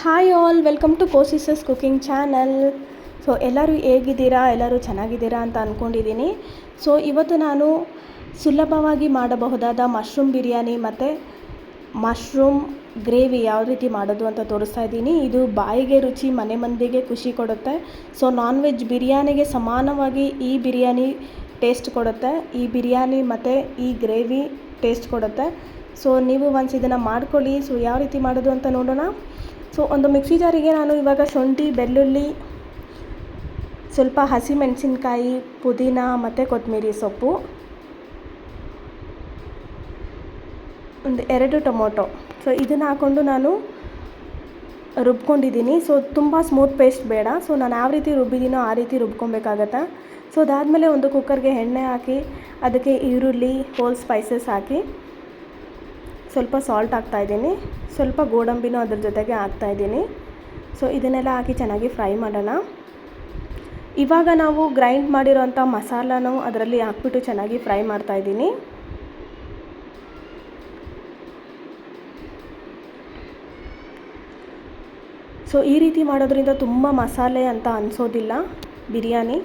Hi all welcome to ಕೋಸಿಸಸ್ cooking channel so ಎಲ್ಲರೂ ಹೇಗಿದ್ದೀರಾ? ಎಲ್ಲರೂ ಚೆನ್ನಾಗಿದ್ದೀರಾ ಅಂತ ಅಂದ್ಕೊಂಡಿದ್ದೀನಿ ಸೊ ಇವತ್ತು ನಾನು ಸುಲಭವಾಗಿ ಮಾಡಬಹುದಾದ ಮಶ್ರೂಮ್ ಬಿರಿಯಾನಿ ಮತ್ತು ಮಶ್ರೂಮ್ ಗ್ರೇವಿ ಯಾವ ರೀತಿ ಮಾಡೋದು ಅಂತ ತೋರಿಸ್ತಾ ಇದ್ದೀನಿ. ಇದು ಬಾಯಿಗೆ ರುಚಿ, ಮನೆ ಮಂದಿಗೆ ಖುಷಿ ಕೊಡುತ್ತೆ. ಸೊ ನಾನ್ ವೆಜ್ ಬಿರಿಯಾನಿಗೆ ಸಮಾನವಾಗಿ ಈ ಬಿರಿಯಾನಿ ಟೇಸ್ಟ್ ಕೊಡುತ್ತೆ. ಈ ಬಿರಿಯಾನಿ ಮತ್ತು ಈ ಗ್ರೇವಿ ಟೇಸ್ಟ್ ಕೊಡುತ್ತೆ. ಸೊ ನೀವು ಒನ್ಸ್ ಇದನ್ನು ಮಾಡ್ಕೊಳ್ಳಿ. ಸೊ ಯಾವ ರೀತಿ ಮಾಡೋದು ಅಂತ ನೋಡೋಣ. ಸೊ ಒಂದು ಮಿಕ್ಸಿ ಜಾರಿಗೆ ನಾನು ಇವಾಗ ಶುಂಠಿ ಬೆಳ್ಳುಳ್ಳಿ ಸ್ವಲ್ಪ ಹಸಿಮೆಣಸಿನ್ಕಾಯಿ ಪುದೀನ ಮತ್ತು ಕೊತ್ತಂಬರಿ ಸೊಪ್ಪು ಒಂದು ಎರಡು ಟೊಮೊಟೊ. ಸೊ ಇದನ್ನು ಹಾಕ್ಕೊಂಡು ನಾನು ರುಬ್ಕೊಂಡಿದ್ದೀನಿ ಸೊ ತುಂಬ ಸ್ಮೂತ್ ಪೇಸ್ಟ್ ಬೇಡ. ಸೊ ನಾನು ಯಾವ ರೀತಿ ರುಬ್ಬಿದ್ದೀನೋ ಆ ರೀತಿ ರುಬ್ಕೊಬೇಕಾಗತ್ತೆ. ಸೊ ಅದಾದಮೇಲೆ ಒಂದು ಕುಕ್ಕರ್ಗೆ ಎಣ್ಣೆ ಹಾಕಿ, ಅದಕ್ಕೆ ಈರುಳ್ಳಿ ಹೋಲ್ ಸ್ಪೈಸಸ್ ಹಾಕಿ ಸ್ವಲ್ಪ ಸಾಲ್ಟ್ ಹಾಕ್ತಾಯಿದ್ದೀನಿ ಸ್ವಲ್ಪ ಗೋಡಂಬಿನೂ ಅದ್ರ ಜೊತೆಗೆ ಹಾಕ್ತಾ ಇದ್ದೀನಿ. ಸೊ ಇದನ್ನೆಲ್ಲ ಹಾಕಿ ಚೆನ್ನಾಗಿ ಫ್ರೈ ಮಾಡೋಣ. ಇವಾಗ ನಾವು ಗ್ರೈಂಡ್ ಮಾಡಿರೋಂಥ ಮಸಾಲನೂ ಅದರಲ್ಲಿ ಹಾಕ್ಬಿಟ್ಟು ಚೆನ್ನಾಗಿ ಫ್ರೈ ಮಾಡ್ತಾ ಇದ್ದೀನಿ. ಸೊ ಈ ರೀತಿ ಮಾಡೋದ್ರಿಂದ ತುಂಬ ಮಸಾಲೆ ಅಂತ ಅನಿಸೋದಿಲ್ಲ ಬಿರಿಯಾನಿ.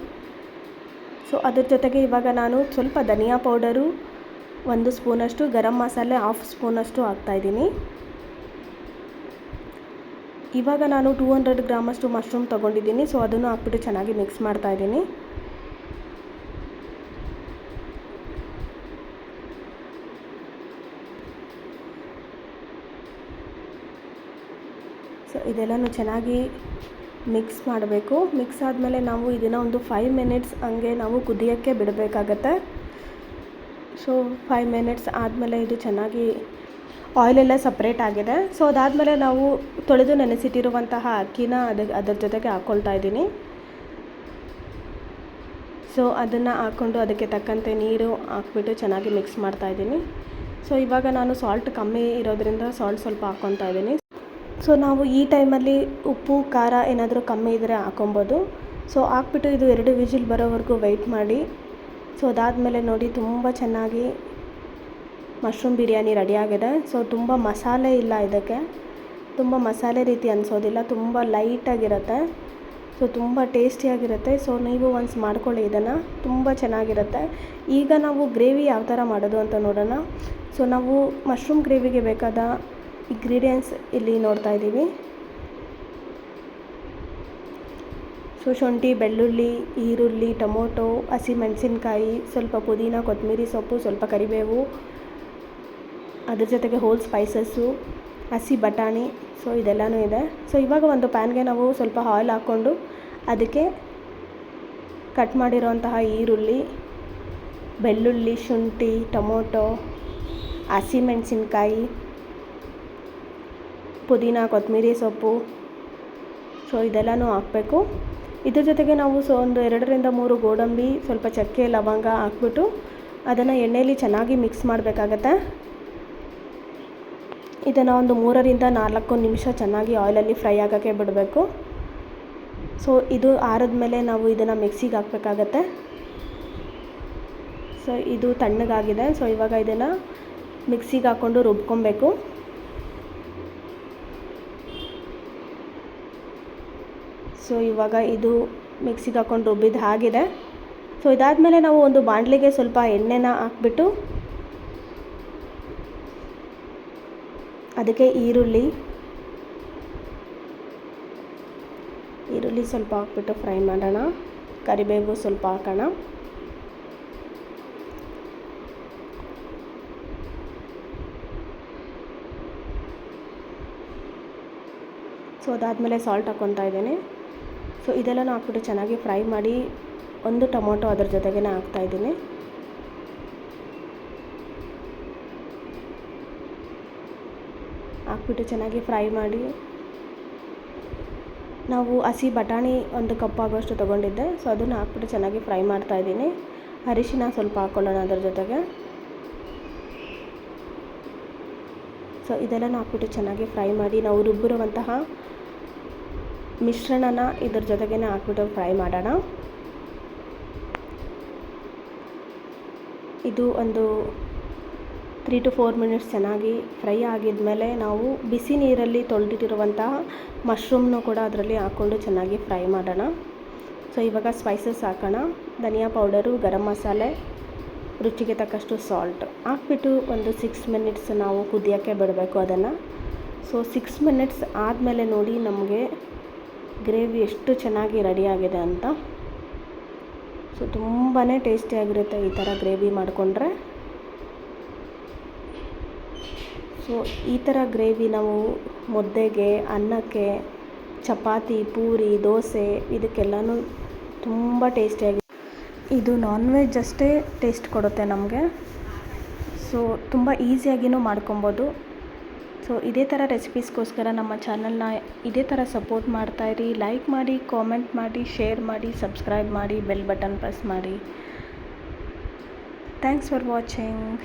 ಸೊ ಅದ್ರ ಜೊತೆಗೆ ಇವಾಗ ನಾನು ಸ್ವಲ್ಪ ಧನಿಯಾ ಪೌಡರು ಒಂದು ಸ್ಪೂನಷ್ಟು ಗರಂ ಮಸಾಲೆ ಹಾಫ್ ಸ್ಪೂನಷ್ಟು ಹಾಕ್ತಾಯಿದ್ದೀನಿ ಇವಾಗ ನಾನು ಟೂ ಹಂಡ್ರೆಡ್ ಗ್ರಾಮಷ್ಟು ಮಶ್ರೂಮ್ ತೊಗೊಂಡಿದ್ದೀನಿ. ಸೊ ಅದನ್ನು ಹಾಕ್ಬಿಟ್ಟು ಚೆನ್ನಾಗಿ ಮಿಕ್ಸ್ ಮಾಡ್ತಾಯಿದ್ದೀನಿ ಸೊ ಇದೆಲ್ಲನೂ ಚೆನ್ನಾಗಿ ಮಿಕ್ಸ್ ಮಾಡಬೇಕು. ಮಿಕ್ಸ್ ಆದಮೇಲೆ ನಾವು ಇದನ್ನು ಒಂದು ಫೈವ್ ಮಿನಿಟ್ಸ್ ಹಂಗೆ ನಾವು ಕುದಿಯೋಕ್ಕೆ ಬಿಡಬೇಕಾಗತ್ತೆ. ಸೊ ಫೈವ್ ಮಿನಿಟ್ಸ್ ಆದಮೇಲೆ ಇದು ಚೆನ್ನಾಗಿ ಆಯಿಲೆಲ್ಲ ಸಪ್ರೇಟ್ ಆಗಿದೆ. ಸೊ ಅದಾದಮೇಲೆ ನಾವು ತೊಳೆದು ನೆನೆಸಿಟ್ಟಿರುವಂತಹ ಅಕ್ಕಿನ ಅದ, ಅದರ ಜೊತೆಗೆ ಹಾಕ್ಕೊಳ್ತಾ ಇದ್ದೀನಿ. ಸೊ ಅದನ್ನು ಹಾಕ್ಕೊಂಡು ಅದಕ್ಕೆ ತಕ್ಕಂತೆ ನೀರು ಹಾಕ್ಬಿಟ್ಟು ಚೆನ್ನಾಗಿ ಮಿಕ್ಸ್ ಮಾಡ್ತಾ ಇದ್ದೀನಿ. ಸೊ ಇವಾಗ ನಾನು ಸಾಲ್ಟ್ ಕಮ್ಮಿ ಇರೋದ್ರಿಂದ ಸಾಲ್ಟ್ ಸ್ವಲ್ಪ ಹಾಕ್ಕೊತಾ ಇದ್ದೀನಿ. ಸೊ ನಾವು ಈ ಟೈಮಲ್ಲಿ ಉಪ್ಪು, ಖಾರ ಏನಾದರೂ ಕಮ್ಮಿ ಇದ್ದರೆ ಹಾಕೊಬೋದು ಸೊ ಹಾಕ್ಬಿಟ್ಟು ಇದು ಎರಡು ವಿಜಿಲ್ ಬರೋವರೆಗೂ ವೆಯ್ಟ್ ಮಾಡಿ. ಸೊ ಅದಾದಮೇಲೆ ನೋಡಿ, ತುಂಬ ಚೆನ್ನಾಗಿ ಮಶ್ರೂಮ್ ಬಿರಿಯಾನಿ ರೆಡಿಯಾಗಿದೆ ಸೊ ತುಂಬ ಮಸಾಲೆ ಇಲ್ಲ ಇದಕ್ಕೆ. ತುಂಬ ಮಸಾಲೆ ರೀತಿ ಅನಿಸೋದಿಲ್ಲ. ತುಂಬ ಲೈಟಾಗಿರುತ್ತೆ ಸೊ ತುಂಬ ಟೇಸ್ಟಿಯಾಗಿರುತ್ತೆ ಸೊ ನೀವು ಒನ್ಸ್ ಮಾಡ್ಕೊಳ್ಳಿ ಇದನ್ನು. ತುಂಬ ಚೆನ್ನಾಗಿರುತ್ತೆ. ಈಗ ನಾವು ಗ್ರೇವಿ ಯಾವ ಥರ ಮಾಡೋದು ಅಂತ ನೋಡೋಣ. ಸೊ ನಾವು ಮಶ್ರೂಮ್ ಗ್ರೇವಿಗೆ ಬೇಕಾದ ಇಂಗ್ರೀಡಿಯೆಂಟ್ಸ್ ಇಲ್ಲಿ ನೋಡ್ತಾ ಇದ್ದೀವಿ. ಸೊ ಶುಂಠಿ, ಬೆಳ್ಳುಳ್ಳಿ, ಈರುಳ್ಳಿ, ಟೊಮೊಟೊ ಹಸಿಮೆಣಸಿನ್ಕಾಯಿ ಸ್ವಲ್ಪ ಪುದೀನ, ಕೊತ್ತಂಬರಿ ಸೊಪ್ಪು, ಸ್ವಲ್ಪ ಕರಿಬೇವು, ಅದ್ರ ಜೊತೆಗೆ ಹೋಲ್ ಸ್ಪೈಸಸ್ಸು ಹಸಿ ಬಟಾಣಿ ಸೊ ಇದೆಲ್ಲನೂ ಇದೆ. ಸೊ ಇವಾಗ ಒಂದು ಪ್ಯಾನ್ಗೆ ನಾವು ಸ್ವಲ್ಪ ಆಯಿಲ್ ಹಾಕ್ಕೊಂಡು ಅದಕ್ಕೆ ಕಟ್ ಮಾಡಿರೋಂತಹ ಈರುಳ್ಳಿ, ಬೆಳ್ಳುಳ್ಳಿ, ಶುಂಠಿ, ಟೊಮೊಟೊ ಹಸಿಮೆಣಸಿನ್ಕಾಯಿ ಪುದೀನ, ಕೊತ್ತಂಬರಿ ಸೊಪ್ಪು ಸೊ ಇದೆಲ್ಲನೂ ಹಾಕಬೇಕು. ಇದ್ರ ಜೊತೆಗೆ ನಾವು ಸೊ ಒಂದು ಎರಡರಿಂದ ಮೂರು ಗೋಡಂಬಿ, ಸ್ವಲ್ಪ ಚಕ್ಕೆ, ಲವಂಗ ಹಾಕ್ಬಿಟ್ಟು ಅದನ್ನು ಎಣ್ಣೆಯಲ್ಲಿ ಚೆನ್ನಾಗಿ ಮಿಕ್ಸ್ ಮಾಡಬೇಕಾಗತ್ತೆ. ಇದನ್ನು ಒಂದು ಮೂರರಿಂದ ನಾಲ್ಕು ನಿಮಿಷ ಚೆನ್ನಾಗಿ ಆಯಿಲಲ್ಲಿ ಫ್ರೈ ಆಗೋಕ್ಕೆ ಬಿಡಬೇಕು. ಸೊ ಇದು ಆರಿದ್ಮೇಲೆ ನಾವು ಇದನ್ನು ಮಿಕ್ಸಿಗೆ ಹಾಕಬೇಕಾಗತ್ತೆ. ಸೊ ಇದು ತಣ್ಣಗಾಗಿದೆ. ಸೊ ಇವಾಗ ಇದನ್ನು ಮಿಕ್ಸಿಗೆ ಹಾಕ್ಕೊಂಡು ರುಬ್ಕೊಬೇಕು. ಸೊ ಇವಾಗ ಇದು ಮಿಕ್ಸಿಗೆ ಹಾಕ್ಕೊಂಡು ರುಬ್ಬಿದ್ದು ಆಗಿದೆ ಸೊ ಇದಾದಮೇಲೆ ನಾವು ಒಂದು ಬಾಂಡ್ಲಿಗೆ ಸ್ವಲ್ಪ ಎಣ್ಣೆನ ಹಾಕ್ಬಿಟ್ಟು ಅದಕ್ಕೆ ಈರುಳ್ಳಿ ಈರುಳ್ಳಿ ಸ್ವಲ್ಪ ಹಾಕ್ಬಿಟ್ಟು ಫ್ರೈ ಮಾಡೋಣ. ಕರಿಬೇವು ಸ್ವಲ್ಪ ಹಾಕೋಣ. ಸೊ ಅದಾದಮೇಲೆ ಸಾಲ್ಟ್ ಹಾಕ್ಕೊತಾ ಇದ್ದೀನಿ. ಸೊ ಇದೆಲ್ಲನೂ ಹಾಕ್ಬಿಟ್ಟು ಚೆನ್ನಾಗಿ ಫ್ರೈ ಮಾಡಿ ಒಂದು ಟೊಮೊಟೊ ಅದ್ರ ಜೊತೆಗೇ ಹಾಕ್ತಾಯಿದ್ದೀನಿ ಹಾಕ್ಬಿಟ್ಟು ಚೆನ್ನಾಗಿ ಫ್ರೈ ಮಾಡಿ. ನಾವು ಹಸಿ ಬಟಾಣಿ ಒಂದು ಕಪ್ ಆಗೋಷ್ಟು ತೊಗೊಂಡಿದ್ದೆ. ಸೊ ಅದನ್ನು ಹಾಕ್ಬಿಟ್ಟು ಚೆನ್ನಾಗಿ ಫ್ರೈ ಮಾಡ್ತಾಯಿದ್ದೀನಿ ಅರಿಶಿನ ಸ್ವಲ್ಪ ಹಾಕ್ಕೊಳ್ಳೋಣ ಅದ್ರ ಜೊತೆಗೆ. ಸೊ ಇದೆಲ್ಲನೂ ಹಾಕ್ಬಿಟ್ಟು ಚೆನ್ನಾಗಿ ಫ್ರೈ ಮಾಡಿ ನಾವು ರುಬ್ಬಿರುವಂತಹ ಮಿಶ್ರಣನ ಇದ್ರ ಜೊತೆಗೇ ಹಾಕ್ಬಿಟ್ಟು ಫ್ರೈ ಮಾಡೋಣ. ಇದು ಒಂದು ತ್ರೀ ಟು ಫೋರ್ ಮಿನಿಟ್ಸ್ ಚೆನ್ನಾಗಿ ಫ್ರೈ ಆಗಿದ್ಮೇಲೆ ನಾವು ಬಿಸಿ ನೀರಲ್ಲಿ ತೊಳೆದಿಟ್ಟಿರುವಂತಹ ಮಶ್ರೂಮ್ನು ಕೂಡ ಅದರಲ್ಲಿ ಹಾಕ್ಕೊಂಡು ಚೆನ್ನಾಗಿ ಫ್ರೈ ಮಾಡೋಣ. ಸೊ ಇವಾಗ ಸ್ಪೈಸಸ್ ಹಾಕೋಣ. ಧನಿಯಾ ಪೌಡರು ಗರಂ ಮಸಾಲೆ, ರುಚಿಗೆ ತಕ್ಕಷ್ಟು ಸಾಲ್ಟ್ ಹಾಕ್ಬಿಟ್ಟು ಒಂದು ಸಿಕ್ಸ್ ಮಿನಿಟ್ಸ್ ನಾವು ಕುದಿಯೋಕ್ಕೆ ಬಿಡಬೇಕು ಅದನ್ನು. ಸೊ ಸಿಕ್ಸ್ ಮಿನಿಟ್ಸ್ ಆದಮೇಲೆ ನೋಡಿ ನಮಗೆ ಗ್ರೇವಿ ಎಷ್ಟು ಚೆನ್ನಾಗಿ ರೆಡಿಯಾಗಿದೆ ಅಂತ. ಸೊ ತುಂಬಾ ಟೇಸ್ಟಿಯಾಗಿರುತ್ತೆ ಈ ಥರ ಗ್ರೇವಿ ಮಾಡಿಕೊಂಡ್ರೆ. ಸೊ ಈ ಥರ ಗ್ರೇವಿ ನಾವು ಮುದ್ದೆಗೆ, ಅನ್ನಕ್ಕೆ, ಚಪಾತಿ, ಪೂರಿ, ದೋಸೆ ಇದಕ್ಕೆಲ್ಲನೂ ತುಂಬ ಟೇಸ್ಟಿಯಾಗಿ ಇದು ನಾನ್ ವೆಜ್ ಅಷ್ಟೇ ಟೇಸ್ಟ್ ಕೊಡುತ್ತೆ ನಮಗೆ. ಸೊ ತುಂಬ ಈಸಿಯಾಗಿಯೂ ಮಾಡ್ಕೊಬೋದು. ಸೊ ಇದೇ ಥರ ರೆಸಿಪೀಸ್ಗೋಸ್ಕರ ನಮ್ಮ ಚಾನಲ್ನ ಇದೇ ಥರ ಸಪೋರ್ಟ್ ಮಾಡ್ತಾಯಿರಿ ಲೈಕ್ ಮಾಡಿ ಕಾಮೆಂಟ್ ಮಾಡಿ ಶೇರ್ ಮಾಡಿ ಸಬ್ಸ್ಕ್ರೈಬ್ ಮಾಡಿ ಬೆಲ್ ಬಟನ್ ಪ್ರೆಸ್ ಮಾಡಿ. Thanks for watching